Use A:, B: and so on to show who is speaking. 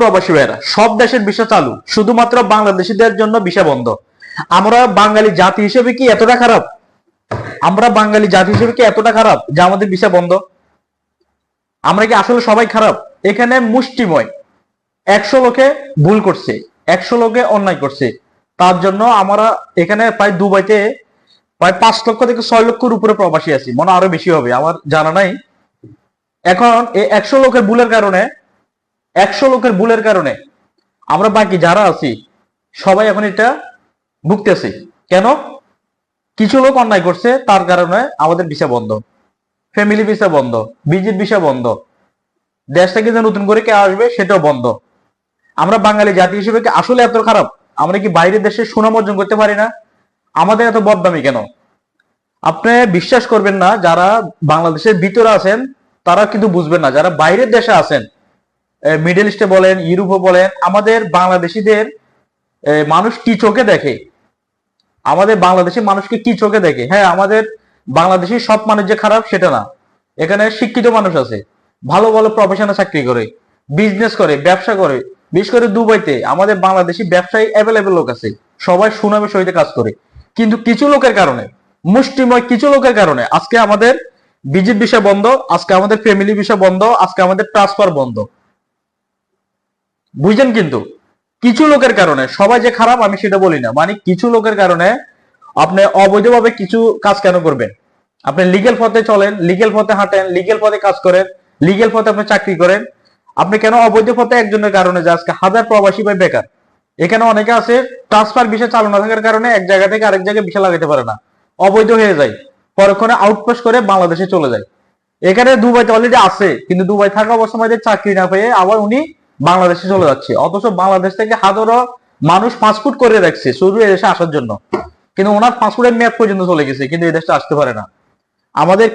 A: প্রবাসী ভাইয়েরা, সব দেশের ভিসা চালু, শুধুমাত্র বাংলাদেশিদের জন্য ভিসা বন্ধ। আমরা বাঙালি জাতি হিসেবে কি এতটা খারাপ? আমরা বাঙালি জাতি হিসেবে কি এতটা খারাপ যে আমাদের ভিসা বন্ধ? আমরা কি আসলে সবাই খারাপ? এখানে মুষ্টিময়। একশো লোকে ভুল করছে, একশো লোকে অন্যায় করছে। তার জন্য আমরা এখানে প্রায় দুবাইতে প্রায় পাঁচ লক্ষ থেকে ছয় লক্ষের উপরে প্রবাসী আছি। মনে আরও বেশি হবে, আমার জানা নাই। এখন এই একশো লোকের ভুলের কারণে একশো লোকের ভুলের কারণে আমরা বাকি যারা আছি, সবাই এখন এটা ভুগতেছি। কেন? কিছু লোক অন্যায় করছে, তার কারণে আমাদের ভিসা বন্ধ। ফ্যামিলি ভিসা বন্ধ বিজিট ভিসা বন্ধ। দেশ থেকে যে নতুন করে কে আসবে, সেটাও বন্ধ। আমরা বাঙালি জাতি হিসেবে কি আসলে এত খারাপ? আমরা কি বাইরের দেশে সুনাম অর্জন করতে পারি না? আমাদের এত বদনামি কেন? আপনি বিশ্বাস করবেন না, যারা বাংলাদেশের ভিতরে আছেন তারা কিন্তু বুঝবেন না। যারা বাইরের দেশে আছেন মিডল ইস্টে বলেন ইউরোপে বলেন, আমাদের বাংলাদেশিদের মানুষ কি চোখে দেখে? আমাদের বাংলাদেশের মানুষকে কি চোখে দেখে? হ্যাঁ আমাদের বাংলাদেশি সব মানুষ যে খারাপ, সেটা না। এখানে শিক্ষিত মানুষ আছে, ভালো ভালো প্রফেশনে চাকরি করে বিজনেস করে, ব্যবসা করে, বিশেষ করে দুবাইতে আমাদের বাংলাদেশি ব্যবসায়ী অ্যাভেলেবেল লোক আছে, সবাই সুনামের সহিত কাজ করে। কিন্তু কিছু লোকের কারণে, মুষ্টিময় কিছু লোকের কারণে আজকে আমাদের বিজিট বিষয় বন্ধ, আজকে আমাদের ফ্যামিলি বিষয় বন্ধ, আজকে আমাদের ট্রান্সফার বন্ধ। বুঝছেন কিন্তু? কিছু লোকের কারণে, সবাই যে খারাপ আমি সেটা বলি না। মানে কিছু লোকের কারণে আপনি অবৈধভাবে কিছু কাজ কেন করবেন? আপনি লিগেল পথে চলেন লিগেল পথে হাঁটেন লিগেল পথে কাজ করেন লিগেল পথে আপনি চাকরি করেন। আপনি কেন অবৈধ পথে একজনের কারণে যে আজকে হাজার প্রবাসী ভাই বেকার। এখানে অনেকে আছে ট্রান্সফার বিষয় চালু না থাকার কারণে এক জায়গা থেকে আরেক জায়গায় বিষয় লাগাতে পারে না। অবৈধ হয়ে যায়। পরক্ষণে আউটপোস্ট করে বাংলাদেশে চলে যায়। এখানে দুবাইতে অলরেডি আছে, কিন্তু দুবাই থাকা অবস্থায় মধ্যে চাকরি না পেয়ে আবার উনি বাংলাদেশে চলে যাচ্ছে। অথচ বাংলাদেশ থেকে হাজারো মানুষ পাসপোর্ট করে রাখছে শুধু এদেশে দেশে আসার জন্য। কিন্তু ওনার পাসপোর্টের মেয়াদ পর্যন্ত চলে গেছে, কিন্তু এদেশটা দেশটা আসতে পারে না। আমাদের